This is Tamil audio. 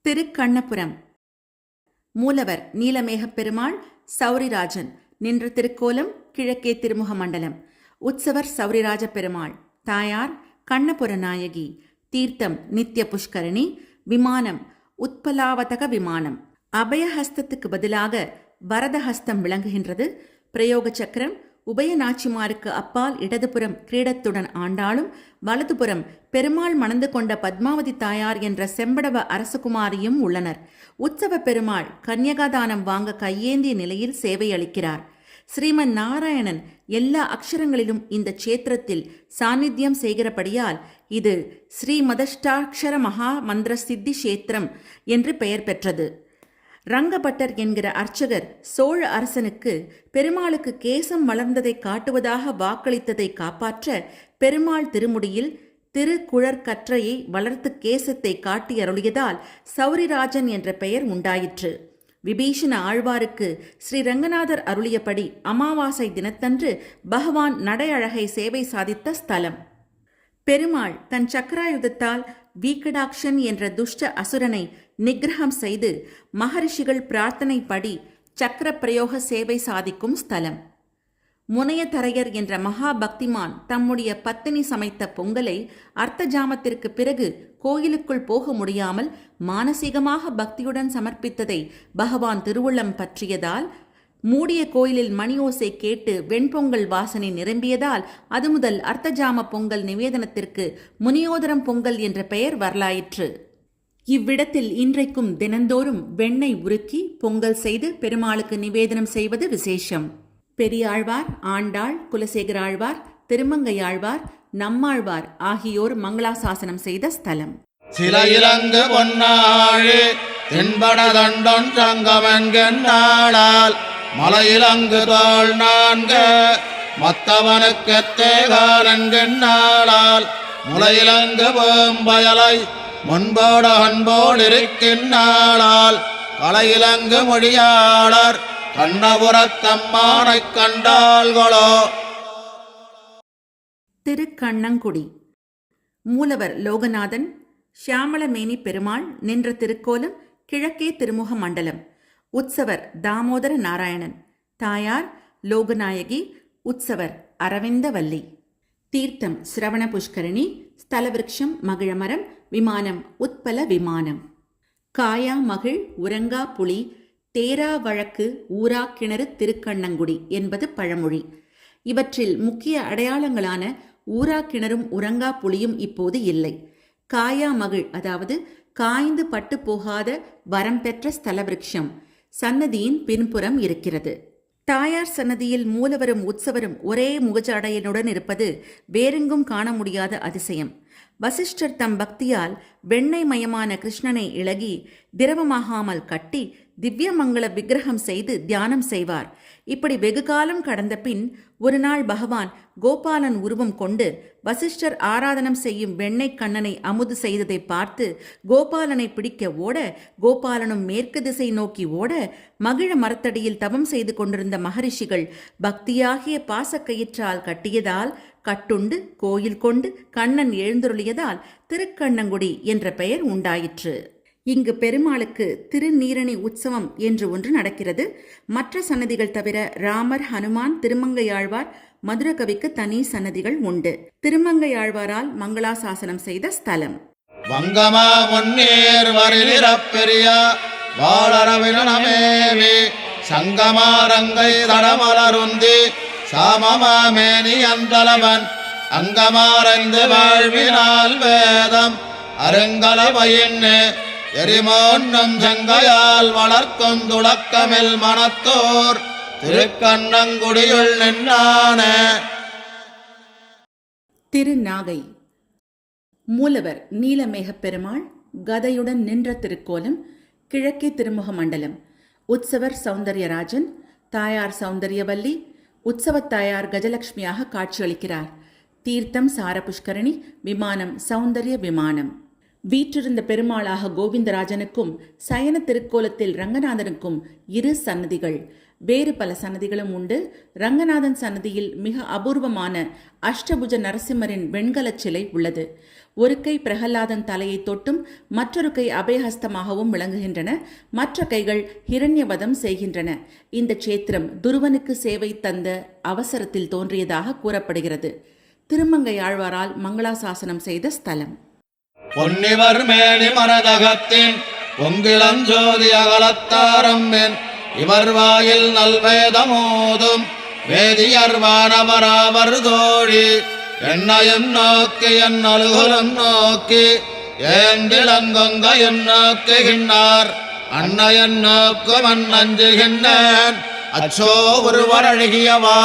திருக்கண்ணபுரம். மூலவர் நீலமேகப் பெருமாள் சௌரிராஜன் நின்று திருக்கோலம் கிழக்கே திருமுக மண்டலம் உற்சவர் சௌரிராஜ பெருமாள் தாயார் கண்ணபுர நாயகி தீர்த்தம் நித்ய புஷ்கரணி விமானம் உத்பலாவதக விமானம். அபயஹஸ்தத்துக்கு பதிலாக வரதஹஸ்தம் விளங்குகின்றது. பிரயோக சக்கரம் உபயநாச்சிமாருக்கு அப்பால் இடதுபுறம் கிரீடத்துடன் ஆண்டாலும் வலதுபுறம் பெருமாள் மணந்து கொண்ட பத்மாவதி தாயார் என்ற செம்படவ அரசகுமாரியும் உள்ளனர். உற்சவ பெருமாள் கன்யகாதானம் வாங்க கையேந்திய நிலையில் சேவை அளிக்கிறார் ஸ்ரீமன் நாராயணன் எல்லா அக்ஷரங்களிலும் இந்த சேத்திரத்தில் சாநித்தியம் செய்கிறபடியால் இது ஸ்ரீமதஷ்டாட்சர மகா மந்திர சித்தி கஷேத்திரம் என்று பெயர் பெற்றது. ரங்கபட்டர் என்கிற அர்ச்சகர் சோழ அரசனுக்கு பெருமாளுக்கு கேசம் வளர்ந்ததை காட்டுவதாக வாக்களித்ததை காப்பாற்ற பெருமாள் திருமுடியில் திருக்குழற்கற்றையை வளர்த்து கேசத்தை காட்டி அருளியதால் சௌரிராஜன் என்ற பெயர் உண்டாயிற்று. விபீஷண ஆழ்வாருக்கு ஸ்ரீ ரங்கநாதர் அருளியபடி அமாவாசை தினத்தன்று பகவான் நடையழகை சேவை சாதித்த ஸ்தலம். பெருமாள் தன் சக்கராயுதத்தால் வீக்கடாக்ஷன் என்ற துஷ்ட அசுரனை நிகிரகம் செய்து மகரிஷிகள் பிரார்த்தனைப்படி சக்கர பிரயோக சேவை சாதிக்கும் ஸ்தலம். முனையதரையர் என்ற மகா பக்திமான் தம்முடைய பத்தினி சமைத்த பொங்கலை அர்த்த ஜாமத்திற்கு பிறகு கோயிலுக்குள் போக முடியாமல் மானசீகமாக பக்தியுடன் சமர்ப்பித்ததை பகவான் திருவுள்ளம் பற்றியதால் மூடிய கோயிலில் மணியோசை கேட்டு வெண்பொங்கல் வாசனை நிரம்பியதால் அது முதல் அர்த்தஜாம பொங்கல் நிவேதனத்திற்கு முனியோதரம் பொங்கல் என்ற பெயர் வரலாயிற்று. இவ்விடத்தில் இன்றைக்கும் தினந்தோறும் வெண்ணெய் உருக்கி பொங்கல் செய்து பெருமாளுக்கு நிவேதனம் செய்வது விசேஷம். பெரியாழ்வார் ஆண்டாள் குலசேகராழ்வார் திருமங்கையாழ்வார் நம்மாழ்வார் ஆகியோர் மங்களாசாசனம் செய்த ஸ்தலம். சில இலங்கு பொன்னாழி தென்பட தண்டன் சங்கமென்கென்னாளால் மலையிலங்கு தோள் நான்கு மத்தவனுக்கு தேகாரன்கென்னாளால் முளையிலங்கு வேம்பயலை முன்போடு அன்போடு இருக்கின்றாளால் கலையிலங்கு மொழியாளர் கண்ணபுரத்தம்மானை கண்டாள்களோ? திருக்கண்ணங்குடி. மூலவர் லோகநாதன் ஷியாமளமேனி பெருமாள் நின்ற திருக்கோலம் கிழக்கே திருமுக மண்டலம். உற்சவர் தாமோதர நாராயணன். தாயார் லோகநாயகி உற்சவர் அரவிந்தவல்லி. தீர்த்தம் சிரவண புஷ்கரணி ஸ்தலவிருக்ஷம் மகிழமரம் விமானம் உத்பல விமானம். காயா மகிழ் உரங்கா புலி தேரா வழக்கு ஊரா கிணறு திருக்கண்ணங்குடி என்பது பழமொழி. இவற்றில் முக்கிய அடையாளங்களான ஊரா கிணறும் உரங்கா புலியும் இப்போது இல்லை. காயா மகிழ் அதாவது காய்ந்து பட்டு போகாத வரம் பெற்ற ஸ்தலவிருக்ஷம் சன்னதியின் பின்புறம் இருக்கிறது. தாயார் சன்னதியில் மூலவரும் உற்சவரும் ஒரே முகஜாடையனுடன் இருப்பது வேறெங்கும் காண முடியாத அதிசயம். வசிஷ்டர் தம் பக்தியால் வெண்ணெய் மயமான கிருஷ்ணனை இழகி திரவமாகாமல் கட்டி திவ்யமங்கள விக்கிரகம் செய்து தியானம் செய்வார். இப்படி வெகு காலம் கடந்த பின் ஒரு நாள் பகவான் கோபாலன் உருவம் கொண்டு வசிஷ்டர் ஆராதனம் செய்யும் வெண்ணெய் கண்ணனை அமுது செய்ததை பார்த்து கோபாலனை பிடிக்க ஓட கோபாலனும் மேற்கு திசை நோக்கி ஓட மகிழ மரத்தடியில் தவம் செய்து கொண்டிருந்த மகரிஷிகள் பக்தியாகிய பாசக்கயிற்றால் கட்டியதால் கட்டுண்டு கோயில் கொண்டு கண்ணன் எழுந்தருளியதால் திருக்கண்ணங்குடி என்ற பெயர் உண்டாயிற்று. இங்கு பெருமாளுக்கு திருநீரணி உற்சவம் என்று ஒன்று நடக்கிறது. மற்ற சன்னதிகள் தவிர ராமர் ஹனுமான் திருமங்கையாழ்வார் மதுரகவிக்கு தனி சன்னதிகள் உண்டு. திருமங்கையாழ்வாரால் மங்களாசாசனம் செய்த ஸ்தலம். வங்கமா முன்னேர் வரிலிறப்பெரிய வாழறவினமேவி சங்கமாரங்கை தடமலருந்தி சாமமாமேனி அந்தளவன் அங்கமாறந்து வாழ்வினால் வேதம் அருங்கலவையின்னு எரிமோன்னும் செங்கையால் வளர்க்கும் துளக்கமில் மனத்தோர் திருக்கண்ணங்குடியுள் நின்றான திருநாகை. மூலவர் நீலமேகப் பெருமாள் கதையுடன் நின்ற திருக்கோலம் கிழக்கே திருமுக மண்டலம் உற்சவர் சௌந்தர்யராஜன் தாயார் சௌந்தர்யவல்லி உற்சவத்தாயார் கஜலட்சுமியாக காட்சியளிக்கிறார். தீர்த்தம் சார புஷ்கரணி விமானம் சௌந்தர்ய விமானம். வீற்றிருந்த பெருமாளாக கோவிந்தராஜனுக்கும் சயன திருக்கோலத்தில் ரங்கநாதனுக்கும் இரு சன்னதிகள். வேறு பல சன்னதிகளும் உண்டு. ரங்கநாதன் சன்னதியில் மிக அபூர்வமான அஷ்டபுஜ நரசிம்மரின் வெண்கலச் சிலை உள்ளது. ஒரு கை பிரகலாதன் தலையை தொட்டும் மற்றொரு கை அபயஹஸ்தமாகவும் விளங்குகின்றன. மற்ற கைகள் ஹிரண்யவதம் செய்கின்றன. இந்த சேத்திரம் துருவனுக்கு சேவை தந்த அவசரத்தில் தோன்றியதாக கூறப்படுகிறது. திருமங்கை ஆழ்வாரால் மங்களாசாசனம் செய்த ஸ்தலம். பொன்னிவர் மேனி மரதகத்தின் பொங்கிளஞ்சோதி அகலத்தாரம்பின். இவர் வாயில் நல்வேதமோதும் வேதியர் வானவராவர் தோழி என்னையும் நோக்கி என் அலுகுலம் நோக்கி ஏந்திலங்கொங்க என் நோக்குகின்றார் அன்னையன் நோக்கும் அந்நஞ்சுகின்றேன் அச்சோ ஒருவர் அழகியவா?